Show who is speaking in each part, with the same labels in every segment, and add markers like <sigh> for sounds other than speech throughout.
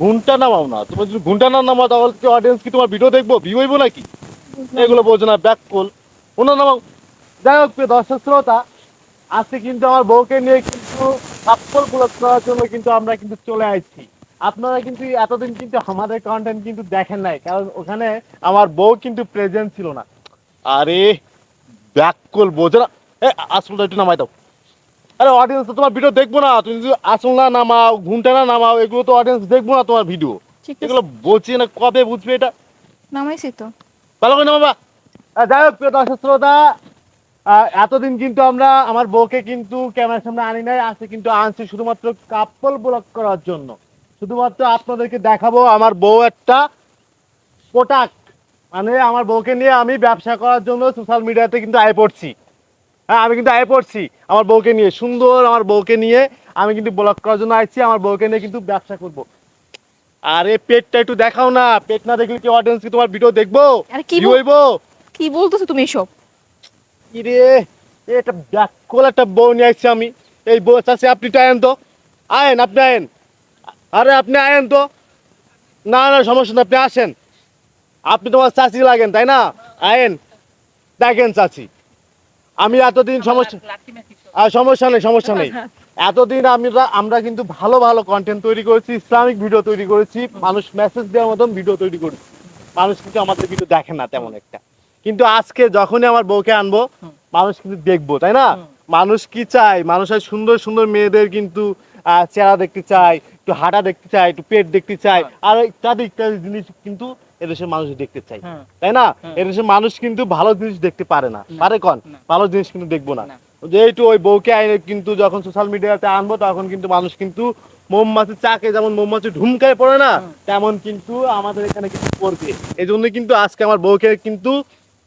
Speaker 1: ঘুমটা নামাও না। তোমার যদি ঘুমটা না নামাও, তাহলে কি অডিয়েন্স কি তোমার ভিডিও দেখব? ভিউ হইবো নাকি? এগুলো বোঝো না ব্যাক কল ওনা নামাও। যাই হোক দর্শক শ্রোতা, আজকে কিন্তু আমার বউকে নিয়ে কিন্তু সাপ্পল ব্লগ করার জন্য কিন্তু আমরা কিন্তু চলে আসছি আপনারা কিন্তু এতদিন কিন্তু আমাদের কন্টেন্ট কিন্তু দেখেন নাই, কারণ ওখানে আমার বউ কিন্তু প্রেজেন্ট ছিল না। আরে ব্যাক কল বোঝো না। এ আসলটা একটু নামাই দাও। আরে অডিয়েন্স তো তোমার ভিডিও দেখব না। তুমি যদি আসল না নামাও ঘুমটা না নামাও এগুলো তো অডিয়েন্স দেখব না তোমার ভিডিও এগুলো বলছি না কবে বুঝবে এটা?
Speaker 2: নামাইছি তো।
Speaker 1: ভালো করে নামাবা। যাই হোক প্রিয় দর্শক শ্রোতা এতদিন কিন্তু আমরা আমার বউকে কিন্তু ক্যামেরার সামনে আনি নাই আজকে কিন্তু আনছি শুধুমাত্র কাপল ব্লক করার জন্য। শুধুমাত্র আপনাদেরকে দেখাবো আমার বউ একটা প্রোডাক্ট মানে আমার বউকে নিয়ে আমি ব্যবসা করার জন্য সোশ্যাল মিডিয়াতে কিন্তু আয় পড়ছি। হ্যাঁ আমি কিন্তু আয় পড়ছি। আমার বউকে নিয়ে। সুন্দর আমার বউকে নিয়ে আমি কিন্তু ব্লক করার জন্য আসছি আমার বউকে নিয়ে কিন্তু ব্যবসা করব। আরে পেটটা একটু দেখাও না। পেট না দেখলে কি অডিয়েন্স কি তোমার ভিডিও দেখব?
Speaker 2: কি
Speaker 1: কি হইবো?
Speaker 2: কি বলতেছো তুমি এসব?
Speaker 1: কিরে এটা ব্যাককল একটা বউ নিয়ে আসছি আমি। এই বউ চাষে আপনি তো আয়েন তো। আয়েন আপনি আয়েন। আরে আপনি আয়েন তো। না না সমস্যা না আপনি আসেন। আপনি তোমার চাচি লাগেন তাই না? আয়েন। দেখেন চাচি। আমি এতদিন সমস্যা সমস্যা নেই সমস্যা নেই। <laughs> এতদিন আমরা আমরা কিন্তু ভালো ভালো কন্টেন্ট তৈরি করেছি ইসলামিক ভিডিও তৈরি করেছি মানুষ মেসেজ দেওয়ার মতন ভিডিও তৈরি করেছি। মানুষ কিন্তু আমাদের ভিডিও দেখে না তেমন একটা। কিন্তু আজকে যখনই আমার বউকে আনব মানুষ কিন্তু দেখব তাই না? মানুষ কি চায়? মানুষের সুন্দর সুন্দর মেয়েদের কিন্তু আহ, চেহারা দেখতে চায়। একটু হাঁটা দেখতে চায় একটু পেট দেখতে চায় আর ইত্যাদি ইত্যাদি জিনিস কিন্তু এদেশের মানুষ দেখতে চায়।
Speaker 3: হ্যাঁ।
Speaker 1: তাই না?
Speaker 3: হ্যাঁ।
Speaker 1: এদেশের মানুষ কিন্তু ভালো জিনিস দেখতে পারে না। পারে কন? ভালো জিনিস কিন্তু দেখব না। যেহেতু ওই বউকে আইনে কিন্তু যখন সোশ্যাল মিডিয়াতে আনব তখন কিন্তু মানুষ কিন্তু মৌমাছি চাকে যেমন মৌমাছি ঢুমকায় পড়ে না তেমন কিন্তু আমাদের এখানে কিন্তু পড়বে। এই জন্য কিন্তু আজকে আমার বউকে কিন্তু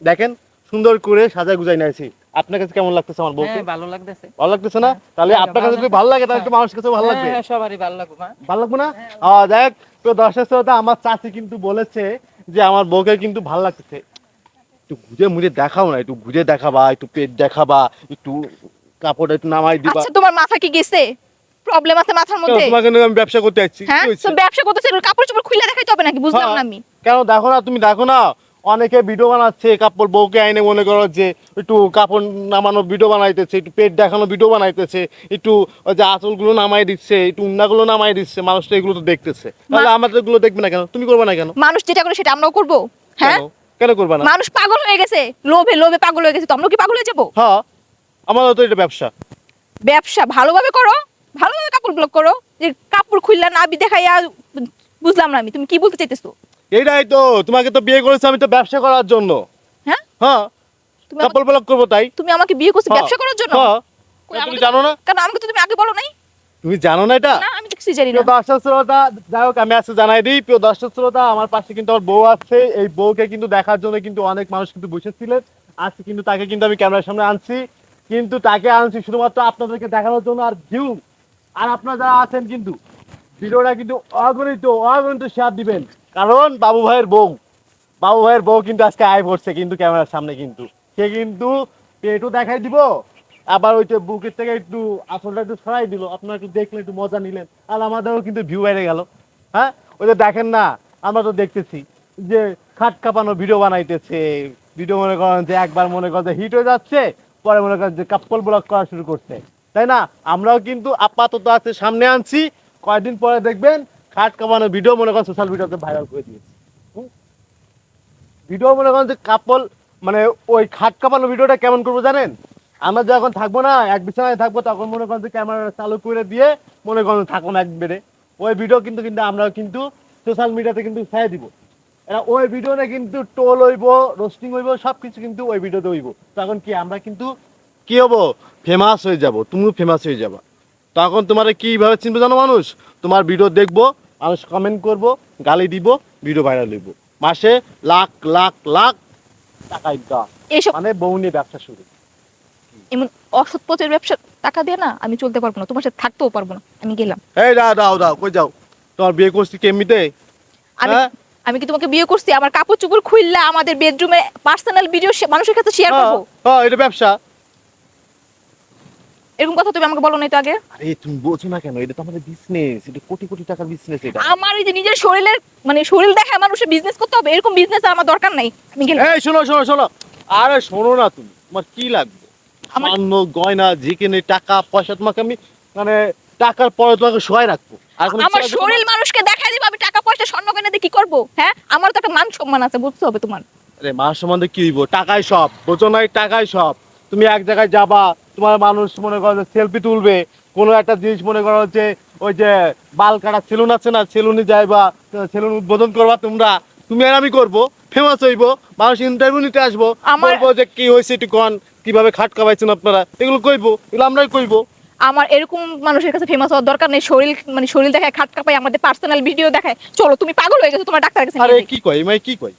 Speaker 1: দেখেন সুন্দর করে সাজা গুজাই নিয়েছি। আপনার কাছে কেমন লাগতেছে আমার বউকে
Speaker 3: হ্যাঁ ভালো লাগতেছে।
Speaker 1: ভালো লাগতেছে না? তাহলে
Speaker 3: হ্যাঁ,
Speaker 1: আপনার কাছে যদি ভালো লাগে তাহলে একটু মানুষের কাছে ভালো লাগবে?
Speaker 3: হ্যাঁ, হ্যাঁ, সবারই ভালো লাগবে হ্যাঁ
Speaker 1: ভালো লাগবে না? দেখ তো দর্শক শ্রোতা আমার চাচি কিন্তু বলেছে যে আমার বউকে কিন্তু ভালো লাগতেছে। একটু ঘুরে মুড়ে দেখাও না একটু ঘুরে দেখাবা একটু পেট দেখাবা একটু কাপড় একটু নামাই দিবা।
Speaker 2: আচ্ছা তোমার মাথা কি গেছে? প্রবলেম আছে মাথার মধ্যে?
Speaker 1: তোমাকে নিয়ে আমি ব্যবসা করতে যাচ্ছি?
Speaker 2: হ্যাঁ তো ব্যবসা করতেছে কাপড় চোপড় খুলে দেখাইতে হবে নাকি? বুঝলাম
Speaker 1: হ্যাঁ।
Speaker 2: না আমি।
Speaker 1: কেন দেখো না তুমি দেখো না। অনেকে ভিডিও বানাচ্ছে কাপড় বউকে আইনে মনে করো যে একটু কাপড় নামানো ভিডিও বানাইতেছে একটু পেট দেখানো ভিডিও বানাইতেছে একটু যে আঁচলগুলো নামাই দিচ্ছে একটু উন্নাগুলো নামাই দিচ্ছে মানুষ তো এগুলো তো দেখতেছে। তাহলে আমাদের এগুলো দেখবে না কেন? তুমি করবে না কেন?
Speaker 2: মানুষ যেটা করে সেটা আমরাও করব হ্যাঁ?
Speaker 1: কেন? করবে না?
Speaker 2: মানুষ পাগল হয়ে গেছে লোভে লোভে পাগল হয়ে গেছে তো আমরা কি পাগল হয়ে যাব?
Speaker 1: হ্যাঁ আমারও তো এটা ব্যবসা।
Speaker 2: ব্যবসা ভালোভাবে করো ভালোভাবে কাপড় ব্লক করো যে কাপড় খুললা নাবি দেখাইয়া বুঝলাম না আমি তুমি কি বলতে চাইতেছো?
Speaker 1: এইটাই তো তোমাকে তো বিয়ে করেছি আমি তো ব্যবসা করার জন্য।
Speaker 2: হ্যাঁ?
Speaker 1: হ্যাঁ
Speaker 2: তুমি
Speaker 1: কাপড় ব্লক করব তাই।
Speaker 2: তুমি আমাকে বিয়ে করছ
Speaker 1: হ্যাঁ,
Speaker 2: ব্যবসা করার জন্য?
Speaker 1: হ্যাঁ। তুমি জানো না?
Speaker 2: কেন আমাকে তো তুমি আগে বলো নাই।
Speaker 1: তুমি জানো না এটা?
Speaker 2: না আমি তো কিছুই জানি না।
Speaker 1: দর্শক শ্রোতা যাই হোক আমি আজকে জানাই দিই প্রিয় দর্শক শ্রোতা আমার পাশে কিন্তু আমার বউ আছে। এই বউকে কিন্তু দেখার জন্য কিন্তু অনেক মানুষ কিন্তু বসেছিলেন। আজকে কিন্তু তাকে কিন্তু আমি ক্যামেরার সামনে আনছি। কিন্তু তাকে আনছি শুধুমাত্র আপনাদেরকে দেখানোর জন্য আর ভিউ আর আপনারা যারা আছেন কিন্তু ভিডিওটা কিন্তু অগণিত অগণিত শেয়ার দিবেন। কারণ বাবু ভাইয়ের বউ। বাবু ভাইয়ের বউ কিন্তু আজকে আয় পড়ছে কিন্তু ক্যামেরার সামনে কিন্তু। সে কিন্তু পেটও দেখাই দিব, আবার ওই যে বুকের থেকে একটু আসলটা একটু সরাই দিল। আপনারা একটু দেখলেন একটু মজা নিলেন। আর আমাদেরও কিন্তু ভিউ বেড়ে গেল। হ্যাঁ? ওই যে দেখেন না, আমরা তো দেখতেছি যে খাট কাঁপানো ভিডিও বানাইতেছে। ভিডিও মনে করেন যে একবার মনে করেন যে হিট হয়ে যাচ্ছে, পরে মনে করেন যে কাপ্পল ব্লক করা শুরু করছে। তাই না? আমরাও কিন্তু আপাতত আছে সামনে আনছি। কয়েকদিন পরে দেখবেন খাট কাঁপানো ভিডিও মনে করেন সোশ্যাল মিডিয়াতে ভাইরাল করে দিয়েছে। ভিডিও মনে করেন যে কাপল মানে ওই খাট কাঁপানো ভিডিওটা কেমন করব জানেন? আমরা যখন থাকব না, এক বিছানায় থাকব, তখন মনে করেন যে ক্যামেরা চালু করে দিয়ে মনে করেন থাকব না এক বেডে ওই ভিডিও কিন্তু কিন্তু আমরা কিন্তু সোশ্যাল মিডিয়াতে কিন্তু ছেড়ে দিব। এরা ওই ভিডিওতে কিন্তু টোল হইব রোস্টিং হইব সব কিছু কিন্তু ওই ভিডিওতে হইব। তখন কি আমরা কিন্তু, কি হব? ফেমাস হয়ে যাব, তুমিও ফেমাস হয়ে যাবা। তখন তোমার কীভাবে চিনবে জানো মানুষ? তোমার ভিডিও দেখব মানুষ কমেন্ট করব গালি দিব ভিডিও ভাইরাল হইব। মাসে লাখ লাখ লাখ টাকা ইনকাম
Speaker 2: এইসব
Speaker 1: মানে বউ নিয়ে ব্যবসা শুরু।
Speaker 2: এমন অসৎ পথের ব্যবসা টাকা দিয়ে না আমি চলতে পারব না তোমার সাথে থাকতেও পারব না আমি গেলাম।
Speaker 1: এই দাও দাও দাও কই যাও? তোমার বিয়ে করছি কি এমনিতে?
Speaker 2: আমি
Speaker 1: হ্যাঁ?
Speaker 2: আমি কি তোমাকে বিয়ে করছি? আমার কাপড় চোপড় খুললা আমাদের বেডরুমে পার্সোনাল ভিডিও মানুষের কাছে শেয়ার
Speaker 1: হ্যাঁ,
Speaker 2: করব?
Speaker 1: হ্যাঁ এটা ব্যবসা।
Speaker 2: এরকম কথা তুমি আমাকে বলো নাই তো আগে?
Speaker 1: আরে তুমি বোঝো না কেন? এটা তো আমাদের বিজনেস এটা কোটি কোটি টাকার বিজনেস এটা।
Speaker 2: আমার এই যে নিজের শরীরের মানে শরীর দেখায় মানুষের বিজনেস করতে হবে এরকম বিজনেস আমার দরকার নাই। আমি গেলাম।
Speaker 1: এই শোনো শোনো শোনো। আরে শোনো না তুমি। তোমার কি লাগবে?
Speaker 2: আমার-
Speaker 1: গয়না জিকেনে টাকা পয়সা তোমাকে আমি মানে টাকার পরে তোমাকে সহায় রাখব।
Speaker 2: আমার শরীর মানুষকে দেখাই দিব আমি টাকা পয়সা স্বর্ণ কেনে দিয়ে কি করব? হ্যাঁ? আমার তো একটা মান সম্মান আছে বুঝতে হবে তোমার?
Speaker 1: আরে মার সম্বন্ধে কি হইব টাকাই সব। বোঝো নাই টাকাই সব। তুমি এক জায়গায় যাবা তোমার মানুষ মনে করো সেলফি তুলবে কোনো একটা জিনিস মনে করো যে ওই যে বাল কাটা সেলুন আছে না সেলুনে যাইবা সেলুন উদ্বোধন করবা তোমরা তুমি আর আমি করব ফেমাস হইব মানুষ ইন্টারভিউ নিতে আসব বলব যে কি হয়েছে একটু কন কীভাবে খাট কামাইছেন আপনারা এগুলো কইবো এগুলো আমরাই কইবো।
Speaker 2: আমার এরকম মানুষের কাছে ফেমাস হওয়ার দরকার নেই শরীর মানে শরীর দেখায় খাট কাপায় আমাদের পার্সোনাল ভিডিও দেখায়। চলো তুমি পাগল হয়ে গেছো তোমার ডাক্তার কাছে
Speaker 1: আরে কি কয় এমাই কি কয়?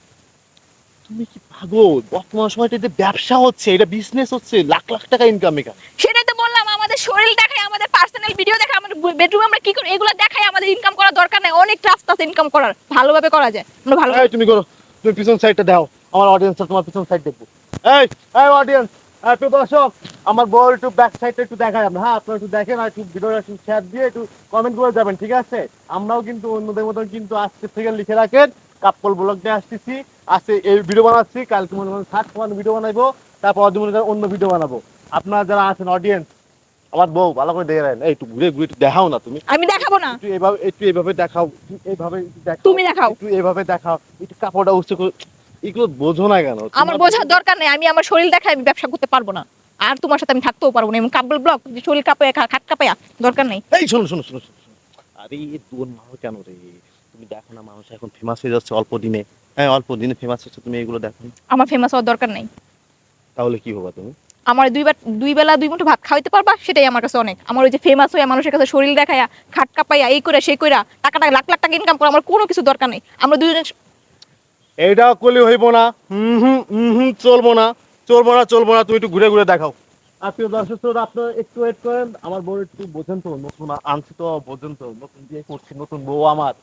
Speaker 1: তুমি কি পাগল? বর্তমান সময় এটা ব্যবসা হচ্ছে এটা বিজনেস হচ্ছে লাখ লাখ টাকা ইনকাম এখানে
Speaker 2: সেটাই তো বললাম আমাদের শরীর দেখায় আমাদের পার্সোনাল ভিডিও দেখায় আমাদের বেডরুমে আমরা কি করি? এগুলো দেখায় আমাদের ইনকাম করার দরকার নেই। অনেক রাস্তা আছে ইনকাম করার। ভালোভাবে করা যায়। আমরা ভালো
Speaker 1: এই তুমি করো। তুমি পিছন সাইডটা দাও। আমার অডিয়েন্সটা তোমার পিছন সাইড দেখব। এই এই অডিয়েন্স একটু দর্শক আমার বউ একটু ব্যাক সাইডটা একটু দেখাই আমরা। হ্যাঁ আপনারা একটু দেখেন আর একটু ভিডিওটা একটু শেয়ার দিয়ে একটু কমেন্ট করে যাবেন ঠিক আছে? আমরাও কিন্তু অন্যদের মতন কিন্তু আজকে থেকে লিখে রাখেন। ব্লগ নিয়ে আসতেছি। আজকে এই ভিডিও বানাচ্ছি কালকে মনে করেন ষাট সমান ভিডিও বানাবো তারপর মনে করেন অন্য ভিডিও বানাবো। আপনারা যারা আছেন অডিয়েন্স আমার বউ ভালো করে দেখে রাখেন এই একটু ঘুরে ঘুরে দেখাও না তুমি।
Speaker 2: আমি দেখাবো না।
Speaker 1: একটু এভাবে একটু এভাবে দেখাও এইভাবে দেখাও।
Speaker 2: তুমি দেখাও।
Speaker 1: একটু এভাবে দেখাও। একটু কাপড়টা উচ্চ করে এগুলো বোঝো না কেন?
Speaker 2: আমার বোঝার দরকার নেই আমি আমার শরীর দেখাই আমি ব্যবসা করতে পারব না। আর তোমার সাথে আমি থাকতেও পারব না এবং কাব্বল ব্লক শরীর কাঁপায় খা- খাট কাঁপায়া দরকার নেই।
Speaker 1: এই শোনো শোনো শোনো। আরে তোর মানুষ কেন রে? তুমি দেখো না মানুষ এখন ফেমাস হয়ে যাচ্ছে অল্প দিনে। হ্যাঁ অল্প দিনে ফেমাস হচ্ছে তুমি এগুলো দেখো
Speaker 2: আমার ফেমাস হওয়ার দরকার নেই।
Speaker 1: তাহলে কি হবা তুমি?
Speaker 2: আমার দুইবার দুই বেলা দুই মুঠো ভাত খাওয়াইতে পারবা? সেটাই আমার কাছে অনেক। আমার ওই যে ফেমাস হয়ে মানুষের কাছে শরীর দেখায়া খাট কাপাইয়া এই করে সেই কইরা টাকা টাকা লাখ লাখ টাকা ইনকাম করা আমার কোনো কিছু দরকার নেই। আমরা দুজনে
Speaker 1: এইটাও করলে হইব না। হুম হুম হুম হুম চলবো না। চলবো না চলবো না তুমি একটু ঘুরে ঘুরে দেখাও। আর প্রিয় দর্শক শ্রোতা, আপনারা একটু ওয়েট করেন। আমার বউ একটু বোঝেন তো নতুন আনছি তো বোঝেন তো নতুন বিয়ে করছি নতুন বউ আমার।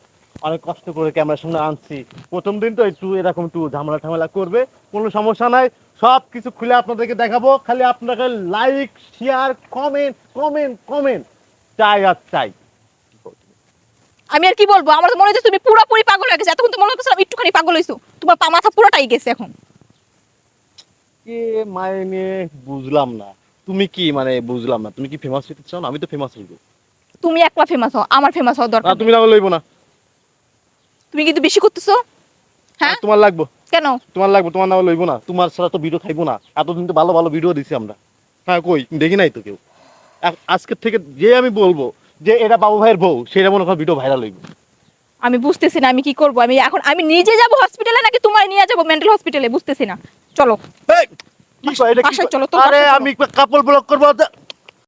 Speaker 1: অনেক কষ্ট করে ক্যামেরার সামনে আনছি। প্রথম দিন তো একটু এরকম একটু ঝামেলা ঠামেলা করবে কোনো সমস্যা নাই। সব কিছু খুলে আপনাদেরকে দেখাবো খালি আপনাকে like share comment comment comment চাই আর চাই।
Speaker 2: আমি আর কি বলব? আমার তো মনে হচ্ছে তুমি পুরোপুরি পাগল হয়ে গেছে। এতক্ষণ তো মনে একটুখানি পাগল হইছো তোমার পা মাথা পুরোটাই গেছে এখন।
Speaker 1: কে মায়ে নিয়ে বুঝলাম না। তুমি কি মানে বুঝলাম না? তুমি কি ফেমাস হইতে চাও না? আমি তো ফেমাস হইব।
Speaker 2: তুমি একলা ফেমাস হও আমার ফেমাস হওয়ার দরকার
Speaker 1: তুমি না লইব না।
Speaker 2: তুমি কিন্তু বেশি করতেছো? হ্যাঁ?
Speaker 1: তোমার লাগবো?
Speaker 2: কেন?
Speaker 1: তোমার লাগবে তোমার নাম লইব না। তোমার ছাড়া তো ভিডিও খাইবো না। এতদিন তো ভালো ভালো ভিডিও দিছি আমরা। হ্যাঁ কই? দেখি নাই তো কেউ। আজকের থেকে যে আমি বলব যে এটা বাবু ভাইয়ের বউ সেটা মনে করো ভিডিও ভাইরাল হইব।
Speaker 2: আমি বুঝতেছি না আমি কি করব। আমি এখন আমি নিজে যাব হসপিটালে নাকি তোমার নিয়ে যাব মেন্টাল হসপিটালে বুঝতেছি না। চলো।
Speaker 1: এই, কি কয়, এটা কি
Speaker 2: চলো,
Speaker 1: আরে আমি কাপড় ব্লক করব